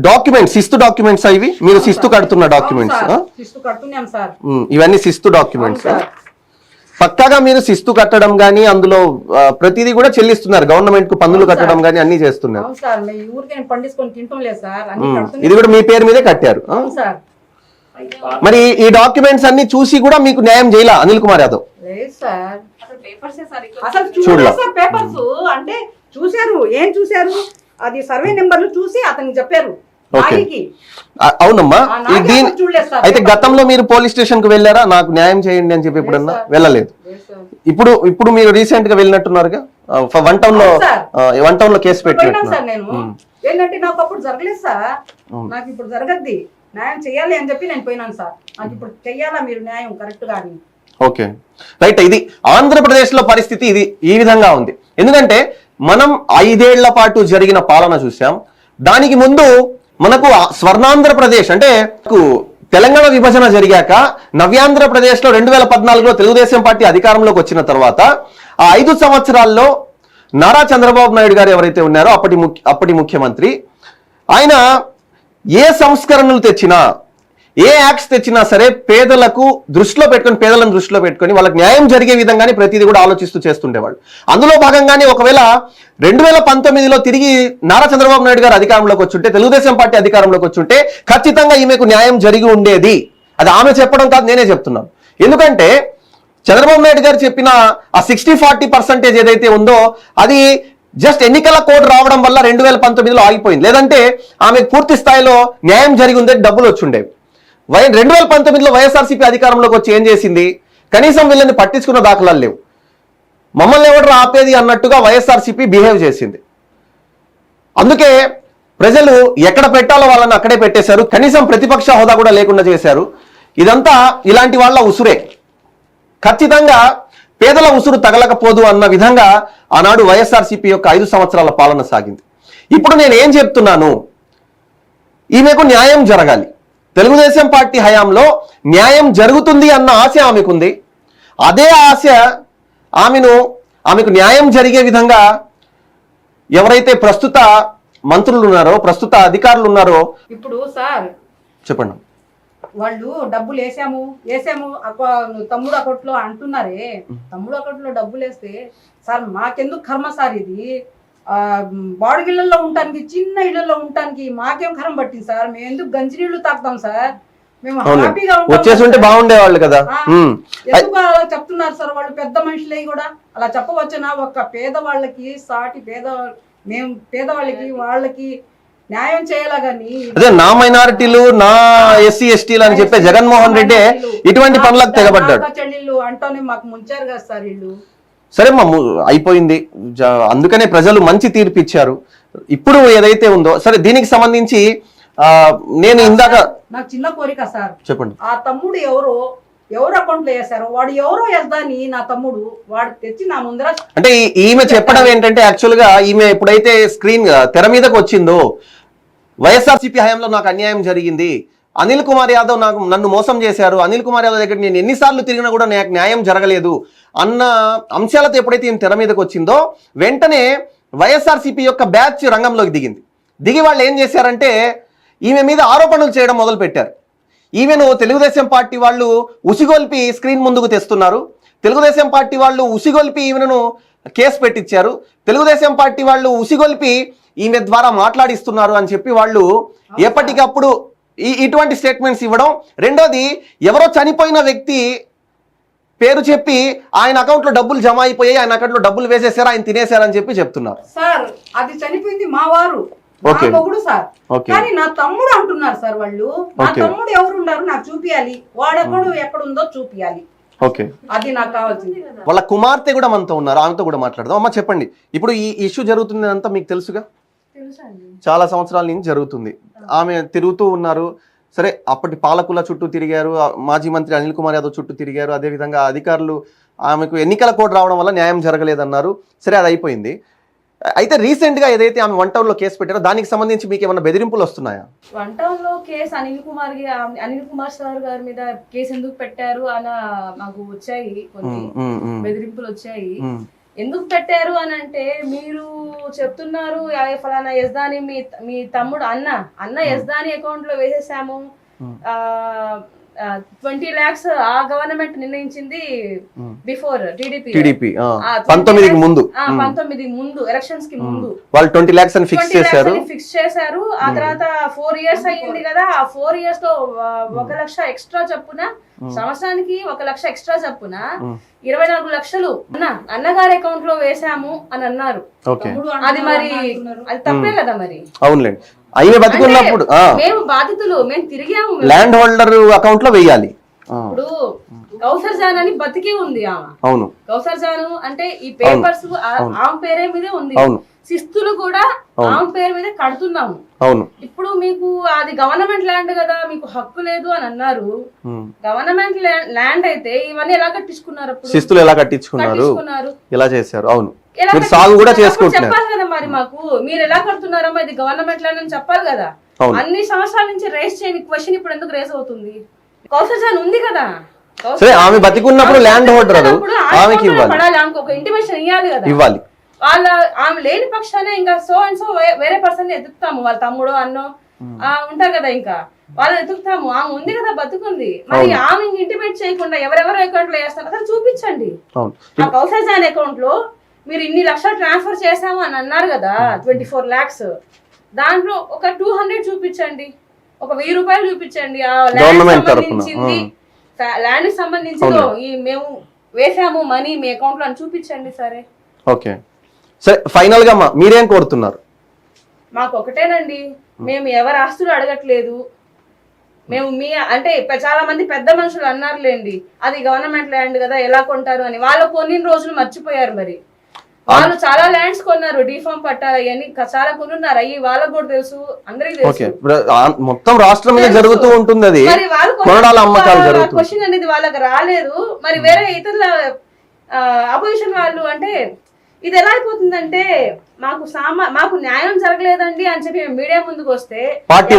డాక్యుమెంట్స్ సిస్తు డాక్యుమెంట్స్ ఇవి? మీరు కడుతున్న డాక్యుమెంట్స్. శిస్తు కడుతున్నాం సార్. ఇవన్నీ సిస్తు అవును డాక్యుమెంట్స్ పక్కాగా మీరు శిస్తు కట్టడం గానీ అందులో ప్రతిదీ కూడా చెల్లిస్తున్నారు. గవర్నమెంట్కు పన్నులు కట్టడం. గానీ అన్ని చేస్తున్నారు. ఇది కూడా మీ పేరు మీదే కట్టారు. ఆ? అవును సార్. మరి ఈ డాక్యుమెంట్స్ అన్ని చూసి కూడా మీకు న్యాయం చేయాల అనిల్ కుమార్ యాదవ్? లేదు సార్. అసలు పేపర్సే సార్ ఇక్కడ? అసలు చూడలా. చూడలేదు సార్ పేపర్స్ అంటే చూశారు. ఏం చూశారు? అది సర్వే నెంబర్లు చూసి అతనికి చెప్పారు. అవునమ్మా. దీని అయితే. గతంలో మీరు పోలీస్ స్టేషన్కు వెళ్ళారా? నాకు న్యాయం చేయండి అని చెప్పి సార్. వెళ్ళలేదు. ఇప్పుడు ఇప్పుడు మీరు రీసెంట్గా వెళ్ళినట్టున్నారుగా వన్ టౌన్లో వన్ టౌన్లో కేసు. ఏంటంటే నాకు అప్పుడు జరగలేదు సార్. నాకు ఇప్పుడు జరగద్ది. న్యాయం చేయాలి అని చెప్పి నేను పోయినాను సార్. నాకు ఇప్పుడు చెయ్యాలా మీరు న్యాయం? కరెక్ట్గా అని. ఓకే. రైట్ ఇది ఆంధ్రప్రదేశ్లో పరిస్థితి ఇది ఈ విధంగా ఉంది. ఎందుకంటే మనం ఐదేళ్ళ పాటు జరిగిన పాలన చూసాం దానికి ముందు మనకు స్వర్ణాంధ్రప్రదేశ్ అంటే తెలంగాణ విభజన జరిగాక నవ్యాంధ్రప్రదేశ్లో రెండు వేల పద్నాలుగులో తెలుగుదేశం పార్టీ అధికారంలోకి వచ్చిన తర్వాత ఆ ఐదు సంవత్సరాల్లో నారా చంద్రబాబు నాయుడు గారు ఎవరైతే ఉన్నారో అప్పటి ముఖ్య అప్పటి ముఖ్యమంత్రి ఆయన ఏ సంస్కరణలు తెచ్చినా ఏ యాక్ట్స్ తెచ్చినా సరే పేదలకు దృష్టిలో పెట్టుకొని పేదలను దృష్టిలో పెట్టుకొని వాళ్ళకి న్యాయం జరిగే విధంగానే ప్రతిదీ కూడా ఆలోచిస్తూ చేస్తుండేవాళ్ళు. అందులో భాగంగానే ఒకవేళ రెండు వేల పంతొమ్మిదిలో తిరిగి నారా చంద్రబాబు నాయుడు గారు అధికారంలోకి వచ్చుంటే తెలుగుదేశం పార్టీ అధికారంలోకి వచ్చుంటే ఖచ్చితంగా ఈమెకు న్యాయం జరిగి ఉండేది. అది ఆమె చెప్పడం కాదు నేనే చెప్తున్నాను. ఎందుకంటే చంద్రబాబు నాయుడు గారు చెప్పిన ఆ సిక్స్టీ ఫార్టీ పర్సెంటేజ్ ఏదైతే ఉందో అది జస్ట్ ఎన్నికల కోడ్ రావడం వల్ల రెండు వేల పంతొమ్మిదిలో ఆగిపోయింది. లేదంటే ఆమెకు పూర్తి స్థాయిలో న్యాయం జరిగి ఉందని డబ్బులు వచ్చుండేవి. వై రెండు వేల పంతొమ్మిదిలో వైఎస్ఆర్సీపీ అధికారంలోకి వచ్చి ఏం చేసింది? కనీసం వీళ్ళని పట్టించుకున్న దాఖలాలు లేవు. మమ్మల్ని ఎవరు ఆపేది అన్నట్టుగా వైఎస్ఆర్సీపీ బిహేవ్ చేసింది. అందుకే ప్రజలు ఎక్కడ పెట్టాలో వాళ్ళని అక్కడే పెట్టేశారు. కనీసం ప్రతిపక్ష హోదా కూడా లేకుండా చేశారు. ఇదంతా ఇలాంటి వాళ్ళ ఉసురే. ఖచ్చితంగా పేదల ఉసురు తగలకపోదు అన్న విధంగా ఆనాడు వైఎస్ఆర్సీపీ యొక్క ఐదు సంవత్సరాల పాలన సాగింది. ఇప్పుడు నేను ఏం చెప్తున్నాను? ఈమెకు న్యాయం జరగాలి. తెలుగుదేశం పార్టీ హయాంలో న్యాయం జరుగుతుంది అన్న ఆశ ఆమెకుంది. అదే ఆశ ఆమెను ఆమెకు న్యాయం జరిగే విధంగా ఎవరైతే ప్రస్తుత మంత్రులు ఉన్నారో ప్రస్తుత అధికారులు ఉన్నారో ఇప్పుడు సార్ చెప్పండి. వాళ్ళు డబ్బులు వేసాము వేసాము తమ్ముడు అకౌంట్లో అంటున్నారే తమ్ముడు అకౌంట్లో డబ్బులు వేస్తే సార్ మాకెందుకు కర్మ సార్ ఇది? బాడుగిళ్ళల్లో ఉండటానికి చిన్న ఇళ్ళలో ఉండటానికి మాకేం కరం పట్టింది సార్. మేము ఎందుకు గంజి నీళ్ళు తాగుతాం సార్? మేము హ్యాపీగా ఉంటాం వచ్చేసి ఉంటే సార్. బాగుండేవాళ్ళు కదా. ఎందుకు అలా చెప్తున్నారు సార్ వాళ్ళు? పెద్ద మనుషులే కూడా. అలా చెప్పవచ్చునా? ఒక్క పేదవాళ్ళకి సాటి పేద మేము పేదవాళ్ళకి వాళ్ళకి న్యాయం చేయాలా కానీ అదే నా మైనారిటీలు నా ఎస్సీ ఎస్టీలు అని చెప్పే జగన్మోహన్ రెడ్డి ఇటువంటి పనులకు తెగబడ్డాడు. చెల్లెళ్ళు అంటోనే మాకు ముంచారు కదా సార్ వీళ్ళు. సరే మా అయిపోయింది. అందుకనే ప్రజలు మంచి తీర్పు ఇచ్చారు. ఇప్పుడు ఏదైతే ఉందో సరే దీనికి సంబంధించి నేను ఇందాక నాకు చిన్న కోరిక సార్. చెప్పండి. ఆ తమ్ముడు ఎవరో ఎవరు అకౌంట్లో వేశారో వాడు ఎవరో వేద్దాని నా తమ్ముడు వాడు తెచ్చి నా ముందర అంటే ఈమె చెప్పడం ఏంటంటే యాక్చువల్గా ఈమె ఎప్పుడైతే స్క్రీన్ తెర మీదకి వచ్చిందో వైఎస్ఆర్సీపీ హయాంలో నాకు అన్యాయం జరిగింది. అనిల్ కుమార్ యాదవ్ నాకు నన్ను మోసం చేశారు. అనిల్ కుమార్ యాదవ్ దగ్గర నేను ఎన్నిసార్లు తిరిగినా కూడా నాకు న్యాయం జరగలేదు. అన్న అంశాలతో ఎప్పుడైతే ఈమె తెర మీదకి వచ్చిందో వెంటనే వైఎస్ఆర్సీపీ యొక్క బ్యాచ్ రంగంలోకి దిగింది. దిగి వాళ్ళు ఏం చేశారంటే ఈమె మీద ఆరోపణలు చేయడం మొదలు పెట్టారు ఈమెను తెలుగుదేశం పార్టీ వాళ్ళు ఉసిగొల్పి స్క్రీన్ ముందుకు తెస్తున్నారు. తెలుగుదేశం పార్టీ వాళ్ళు ఉసిగొల్పి ఈమెను కేసు పెట్టించారు తెలుగుదేశం పార్టీ వాళ్ళు ఉసిగొల్పి ఈమె ద్వారా మాట్లాడిస్తున్నారు అని చెప్పి వాళ్ళు ఎప్పటికప్పుడు ఈ ఇటువంటి స్టేట్మెంట్స్ ఇవ్వడం. రెండోది ఎవరో చనిపోయిన వ్యక్తి పేరు చెప్పి ఆయన అకౌంట్లో డబ్బులు జమ అయిపోయాయి ఆయన అకౌంట్లో డబ్బులు వేసేసారు ఆయన తినేశారని చెప్పి చెప్తున్నారు. సార్ అది చనిపోయింది మా వారు. నా ఓకే. మొగుడు సార్. ఓకే. కానీ నా తమ్ముడు అంటున్నారు సార్ వాళ్ళు. నా. తమ్ముడు ఎవరు ఉన్నారు నాకు చూపియాలి. వాడెక్కడు ఎక్కడ ఉందో చూపియాలి. ఓకే. అది నాకు కావాల్సింది. వాళ్ళ కుమార్తె కూడా మనతో ఉన్నారు ఆమెతో కూడా మాట్లాడదాం. అమ్మ చెప్పండి. ఇప్పుడు ఈ ఇష్యూ జరుగుతుంది అంతా మీకు తెలుసుగా? చాలా సంవత్సరాల నుంచి జరుగుతుంది. ఆమె తిరుగుతూ ఉన్నారు. సరే అప్పటి పాలకుల చుట్టూ తిరిగారు మాజీ మంత్రి అనిల్ కుమార్ యాదవ్ చుట్టూ తిరిగారు అదేవిధంగా అధికారులు ఆమెకు ఎన్నికల కోడ్ రావడం వల్ల న్యాయం జరగలేదన్నారు. సరే అది అయిపోయింది. అయితే రీసెంట్గా ఏదైతే ఆమె వన్ టౌన్లో కేసు పెట్టారో దానికి సంబంధించి మీకు ఏమైనా బెదిరింపులు వస్తున్నాయా? వన్ టౌన్లో కేసు అనిల్ కుమార్ గి- అనిల్ కుమార్ సార్ గారి మీద కేసు ఎందుకు పెట్టారు అన్న మాకు వచ్చాయి కొన్ని బెదిరింపులు వచ్చాయి. ఎందుకు పెట్టారు అని అంటే మీరు చెప్తున్నారు "ఆ, ఫలానా యజ్దాని మీ మీ తమ్ముడు అన్న అన్న యజ్దాని అకౌంట్లో వేసేసాము. Hmm. ట్వంటీ లాక్స్ ఆ గవర్నమెంట్ నిర్ణయించింది Hmm. Before TDP. టీడీపీ ఆ, పంతొమ్మిదికి ముందు. పంతొమ్మిది ముందు ఎలక్షన్స్కి ముందు. వాళ్ళు ట్వంటీ ల్యాక్స్ అని ఫిక్స్ చేశారు. ఫిక్స్ చేశారు. ఆ తర్వాత ఫోర్ ఇయర్స్ అయ్యింది కదా ఆ ఫోర్ ఇయర్స్లో ఒక లక్ష ఎక్స్ట్రా చప్పున సంవత్సరానికి ఒక లక్ష ఎక్స్ట్రా చప్పున ఇరవై నాలుగు లక్షలు అన్న అన్నగారి అకౌంట్లో వేసాము అని అన్నారు. అది మరి అది తప్పే కదా మరి? అవునులేండి అయిన బతుకున్నప్పుడు ఆ, మేము బాధితులు మేము తిరిగాము. ల్యాండ్ హోల్డర్ అకౌంట్లో వెయ్యాలి ఆ, ఇప్పుడు కౌసర్ జాన్ అని బతికి ఉంది ఆమె. అవును. కౌసర్ జాను అంటే ఈ పేపర్స్ ఆమె పేరే మీదే ఉంది. అవును. శిస్తులు కూడా ఆమె పేరు మీద కడుతున్నాము. అవును. ఇప్పుడు మీకు అది గవర్నమెంట్ ల్యాండ్ కదా మీకు హక్కు లేదు అని అన్నారు. గవర్నమెంట్ ల్యాండ్ అయితే ఇవన్నీ ఎలా కట్టించుకున్నారు శిస్తులు ఎలా కట్టించుకున్నారు? ఎలా చేశారు? అవును. మీరు సాగు కూడా చేసుకుంటున్నారు. చెప్పాలి కదా మరి మాకు. మీరు ఎలా కడుతున్నారమ్మా ఇది గవర్నమెంట్ ల్యాండ్ అని చెప్పాలి కదా. అన్ని సంవత్సరాల నుంచి రేస్ చేయని క్వశ్చన్ ఇప్పుడు ఎందుకు రేస్ అవుతుంది? కౌసర్ ఉంది కదా. సరే ఆమె బతికున్నప్పుడు ల్యాండ్ హోల్డర్ ఆమెకి ఇవ్వాలి. ఆమెకు ఒక ఇంటిమేషన్ ఇవ్వాలి కదా. ఇవ్వాలి. వాళ్ళ ఆమె లేని పక్షానే ఇంకా సో అండ్ సో వేరే పర్సన్ ఎదుగుతాము వాళ్ళ తమ్ముడు అన్నో ఆ, ఉంటారు కదా ఇంకా. వాళ్ళు ఎదుగుతాము ఆమె ఉంది కదా బతుకుంది. మరి ఆమె ఇంటిమేట్ చేయకుండా ఎవరెవరు అకౌంట్లో వేస్తారు అసలు చూపించండి. ఆ కౌసల్జాన్ అకౌంట్లో మీరు ఇన్ని లక్షలు ట్రాన్స్ఫర్ చేసాము అని అన్నారు కదా ట్వంటీ ఫోర్ లాక్స్ దాంట్లో ఒక టూ హండ్రెడ్ చూపించండి. ఒక వెయ్యి రూపాయలు చూపించండి. ఆ ల్యాండ్ సంబంధించింది. ల్యాండ్కి సంబంధించి ఈ మేము వేసాము మనీ మీ అకౌంట్లో అని చూపించండి సరే. ఓకే. సరే ఫైనల్గా అమ్మా మీరేం కోరుతున్నారు? మాకు ఒకటేనండి మేము ఎవరి ఆస్తులు అడగట్లేదు. మేము మీ అంటే చాలా మంది పెద్ద మనుషులు అన్నారులేండి. అది గవర్నమెంట్ ల్యాండ్ కదా ఎలా కొంటారు అని. వాళ్ళు కొన్ని రోజులు మర్చిపోయారు మరి. వాళ్ళు చాలా ల్యాండ్స్ కొన్నారు డిఫామ్ పట్టాలు అవన్నీ. చాలా కొనున్నారు అయ్యి వాళ్ళకు కూడా తెలుసు అందరికీ తెలుసు. మొత్తం రాష్ట్రం మీద జరుగుతూ ఉంటుంది అది. క్వశ్చన్ అనేది వాళ్ళకి రాలేదు. మరి వేరే ఇతరుల అపోజిషన్ వాళ్ళు అంటే ఇది ఎలా అయిపోతుందంటే మాకు సామా మాకు న్యాయం జరగలేదండి అని చెప్పి మీడియా ముందుకు వస్తే పార్టీ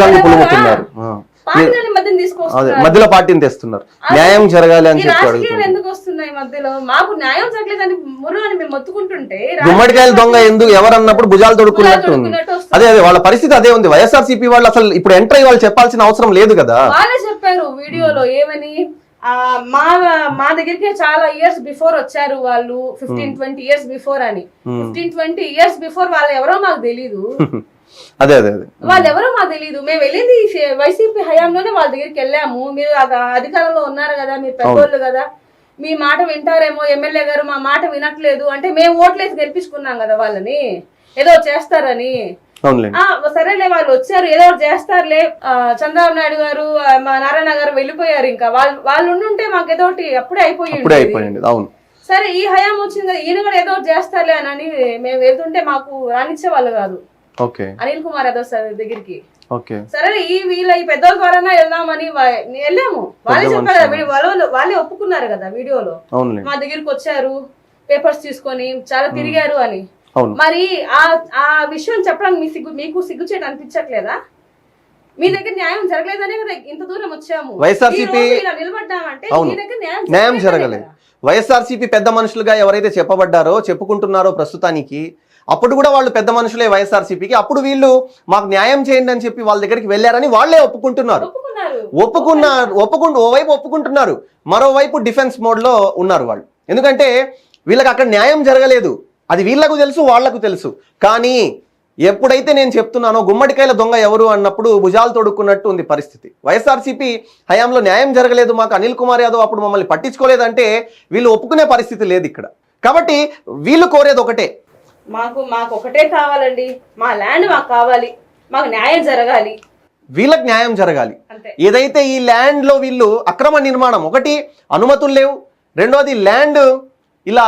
మధ్యలో పార్టీని తెస్తున్నారు. న్యాయం జరగాలి అని చెప్పి ఎందుకు వస్తున్నాయి మధ్యలో? మాకు న్యాయం జరగలేదని మురు అని మేము మొత్తుకుంటుంటే గుమ్మడికాయల దొంగ ఎందుకు ఎవరు అన్నప్పుడు భుజాలు తొడుక్కున్నట్టు. అదే అదే వాళ్ళ పరిస్థితి అదే ఉంది. వైఎస్ఆర్సీపీ వాళ్ళు అసలు ఇప్పుడు ఎంటర్ అయ్యి వాళ్ళు చెప్పాల్సిన అవసరం లేదు కదా. వాళ్ళే చెప్పారు వీడియోలో ఏమని? మా మా దగ్గరికి చాలా ఇయర్స్ బిఫోర్ వచ్చారు వాళ్ళు. ఫిఫ్టీన్ ట్వంటీ ఇయర్స్ బిఫోర్ అని. ఫిఫ్టీన్ ట్వంటీ ఇయర్స్ బిఫోర్ వాళ్ళు ఎవరో మాకు తెలీదు. అదే అదే వాళ్ళు ఎవరో మాకు తెలియదు మేము వెళ్ళింది వైసీపీ హయాంలోనే వాళ్ళ దగ్గరికి వెళ్ళాము. మీరు అధికారంలో ఉన్నారు కదా మీరు పెద్దోళ్ళు కదా మీ మాట వింటారేమో ఎమ్మెల్యే గారు మా మాట వినట్లేదు. అంటే మేము ఓట్లేసి గెలిపించుకున్నాం కదా వాళ్ళని. ఏదో చేస్తారని. సరేలే వాళ్ళు వచ్చారు ఏదో ఒకటి చేస్తారులే. చంద్రబాబు నాయుడు గారు మా నారాయణ గారు వెళ్ళిపోయారు ఇంకా. వాళ్ళు వాళ్ళు ఉండుంటే మాకు ఏదో ఒకటి అప్పుడే. అయిపోయింది అవును. సరే ఈ హయాం వచ్చింది కదా ఈయన కూడా ఏదో ఒకటి చేస్తారులే అని అని మేము వెళ్తుంటే మాకు రానిచ్చే వాళ్ళు కాదు. ఓకే. అనిల్ కుమార్ యాదవ్ సార్ దగ్గరికి. ఓకే. సరే ఈ వీళ్ళ ఈ పెద్దల ద్వారానే వెళ్దామని వెళ్ళాము. వాళ్ళే చెప్పారు వాళ్ళు వాళ్ళే ఒప్పుకున్నారు కదా వీడియోలో. మా దగ్గరికి వచ్చారు పేపర్స్ తీసుకొని చాలా తిరిగారు అని. మరి ఆ ఆ విషయం చెప్పడానికి మీ సిగ్గు మీకు సిగ్గు చేయడం అనిపించట్లేదా? మీ దగ్గర న్యాయం జరగలేదనే కదా ఇంత దూరం వచ్చాము. వైఎస్ఆర్సీపీ నిలబడ్డామంటే అవును. మీ దగ్గర న్యాయం జరగలేదు. వైఎస్ఆర్సీపీ పెద్ద మనుషులుగా ఎవరైతే చెప్పబడ్డారో చెప్పుకుంటున్నారో ప్రస్తుతానికి అప్పుడు కూడా వాళ్ళు పెద్ద మనుషులే వైఎస్ఆర్సీపీకి. అప్పుడు వీళ్ళు మాకు న్యాయం చేయండి అని చెప్పి వాళ్ళ దగ్గరికి వెళ్ళారని వాళ్ళే ఒప్పుకుంటున్నారు. ఒప్పుకున్నారు. ఒప్పుకుంటూ ఓవైపు ఒప్పుకుంటున్నారు. మరోవైపు డిఫెన్స్ మోడ్లో ఉన్నారు వాళ్ళు. ఎందుకంటే వీళ్ళకి అక్కడ న్యాయం జరగలేదు. అది వీళ్ళకు తెలుసు వాళ్ళకు తెలుసు. కానీ ఎప్పుడైతే నేను చెప్తున్నానో గుమ్మడికాయల దొంగ ఎవరు అన్నప్పుడు భుజాలు తొడుక్కున్నట్టు ఉంది పరిస్థితి. వైఎస్ఆర్సీపీ హయాంలో న్యాయం జరగలేదు మాకు అనిల్ కుమార్ యాదవ్ అప్పుడు మమ్మల్ని పట్టించుకోలేదంటే వీళ్ళు ఒప్పుకునే పరిస్థితి లేదు ఇక్కడ. కాబట్టి వీళ్ళు కోరేది ఒకటే. మాకు మాకు ఒకటే కావాలండి. మా ల్యాండ్ మాకు కావాలి. మాకు న్యాయం జరగాలి. వీళ్ళకి న్యాయం జరగాలి. ఏదైతే ఈ ల్యాండ్లో వీళ్ళు అక్రమ నిర్మాణం ఒకటి అనుమతులు లేవు రెండోది ల్యాండ్ ఇలా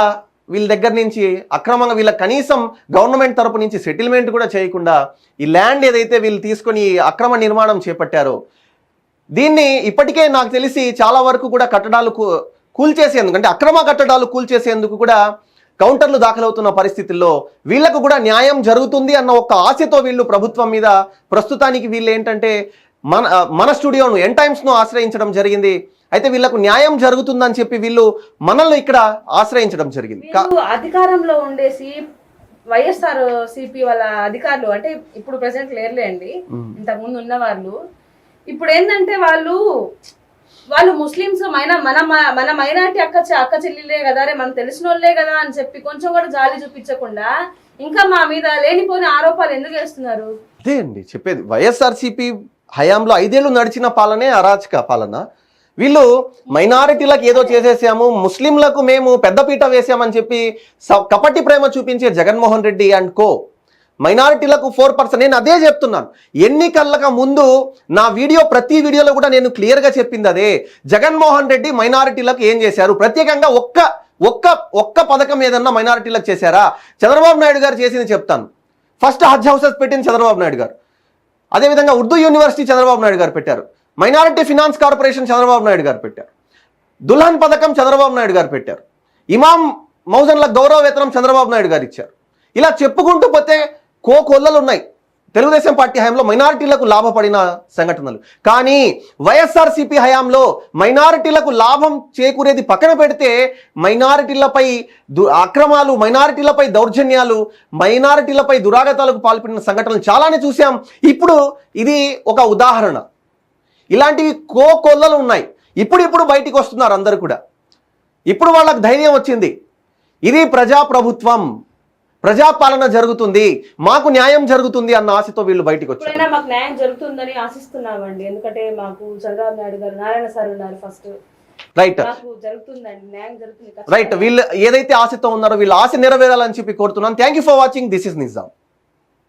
వీళ్ళ దగ్గర నుంచి అక్రమంగా వీళ్ళ కనీసం గవర్నమెంట్ తరపు నుంచి సెటిల్మెంట్ కూడా చేయకుండా ఈ ల్యాండ్ ఏదైతే వీళ్ళు తీసుకొని అక్రమ నిర్మాణం చేపట్టారో దీన్ని ఇప్పటికే నాకు తెలిసి చాలా వరకు కూడా కట్టడాలు కూ- కూల్చేసేందుకు అంటే అక్రమ కట్టడాలు కూల్చేసేందుకు కూడా కౌంటర్లు దాఖలవుతున్న పరిస్థితుల్లో వీళ్ళకు కూడా న్యాయం జరుగుతుంది అన్న ఒక ఆశతో వీళ్ళు ప్రభుత్వం మీద ప్రస్తుతానికి వీళ్ళు ఏంటంటే మన మన స్టూడియోను ఎన్ టైమ్స్ను ఆశ్రయించడం జరిగింది. అయితే వీళ్ళకు న్యాయం జరుగుతుందని చెప్పి వీళ్ళు మనల్ని ఇక్కడ ఆశ్రయించడం జరిగింది. అధికారంలో ఉండేసి వైఎస్ఆర్ సిపి వాళ్ళ అధికారులు అంటే ఇప్పుడు ప్రెసెంట్ లేరులే అండి ఇంతకు ముందు ఉన్న వాళ్ళు ఇప్పుడు ఏంటంటే వాళ్ళు వాళ్ళు ముస్లిమ్స్ మైన మన మన మైనార్టీ అక్క అక్క చెల్లెలే కదా రే మనకు తెలిసిన వాళ్ళే కదా అని చెప్పి కొంచెం కూడా జాలి చూపించకుండా ఇంకా మా మీద లేనిపోని ఆరోపాలు ఎందుకు వేస్తున్నారు? అదే అండి చెప్పేది. వైఎస్ఆర్సీపీ హయాంలో ఐదేళ్ళు నడిచిన పాలనే అరాచక పాలన. వీళ్ళు మైనారిటీలకు ఏదో చేసేసాము ముస్లింలకు మేము పెద్దపీట వేసామని చెప్పి కపటి ప్రేమ చూపించే జగన్మోహన్ రెడ్డి అండ్ కో. మైనారిటీలకు ఫోర్ పర్సెంట్. నేను అదే చెప్తున్నాను. ఎన్నికలకు ముందు నా వీడియో ప్రతి వీడియోలో కూడా నేను క్లియర్గా చెప్పింది అదే. జగన్మోహన్ రెడ్డి మైనారిటీలకు ఏం చేశారు? ప్రత్యేకంగా ఒక్క ఒక్క ఒక్క పథకం ఏదన్నా మైనారిటీలకు చేశారా? చంద్రబాబు నాయుడు గారు చేసింది చెప్తాను. ఫస్ట్ హజ్ హౌసెస్ పెట్టింది చంద్రబాబు నాయుడు గారు. అదేవిధంగా ఉర్దూ యూనివర్సిటీ చంద్రబాబు నాయుడు గారు పెట్టారు. Minority finance corporation Chandrababu Naidu garu పెట్టారు. దుల్హన్ పథకం చంద్రబాబు నాయుడు గారు పెట్టారు. ఇమాం మౌజన్ల గౌరవ వేతనం చంద్రబాబు నాయుడు గారు ఇచ్చారు. ఇలా చెప్పుకుంటూ పోతే కో కొల్లలు ఉన్నాయి. తెలుగుదేశం పార్టీ హయాంలో మైనారిటీలకు లాభపడిన సంఘటనలు. కానీ వైఎస్ఆర్సీపీ హయాంలో మైనారిటీలకు లాభం చేకూరేది పక్కన పెడితే మైనారిటీలపై దు అక్రమాలు మైనారిటీలపై దౌర్జన్యాలు మైనారిటీలపై దురాగతాలకు పాల్పడిన సంఘటనలు చాలానే చూసాం ఇప్పుడు ఇది ఒక ఉదాహరణ. ఇలాంటివి కో కొల్లలు ఉన్నాయి. ఇప్పుడు ఇప్పుడు బయటికి వస్తున్నారు అందరు కూడా. ఇప్పుడు వాళ్ళకి ధైర్యం వచ్చింది. ఇది ప్రజాప్రభుత్వం. ప్రజాపాలన జరుగుతుంది. మాకు న్యాయం జరుగుతుంది అన్న ఆశతో వీళ్ళు బయటికి వచ్చారు. మాకు న్యాయం జరుగుతుందని ఆశిస్తున్నామండి. ఎందుకంటే మాకు చంద్రబాబు నాయుడు గారు నారాయణ సార్ ఉన్నారు ఫస్ట్. రైట్ రైట్ వీళ్ళు ఏదైతే ఆశతో ఉన్నారో వీళ్ళ ఆశ నెరవేరాలని చెప్పి కోరుతున్నాను. Thank you for watching this is Nizam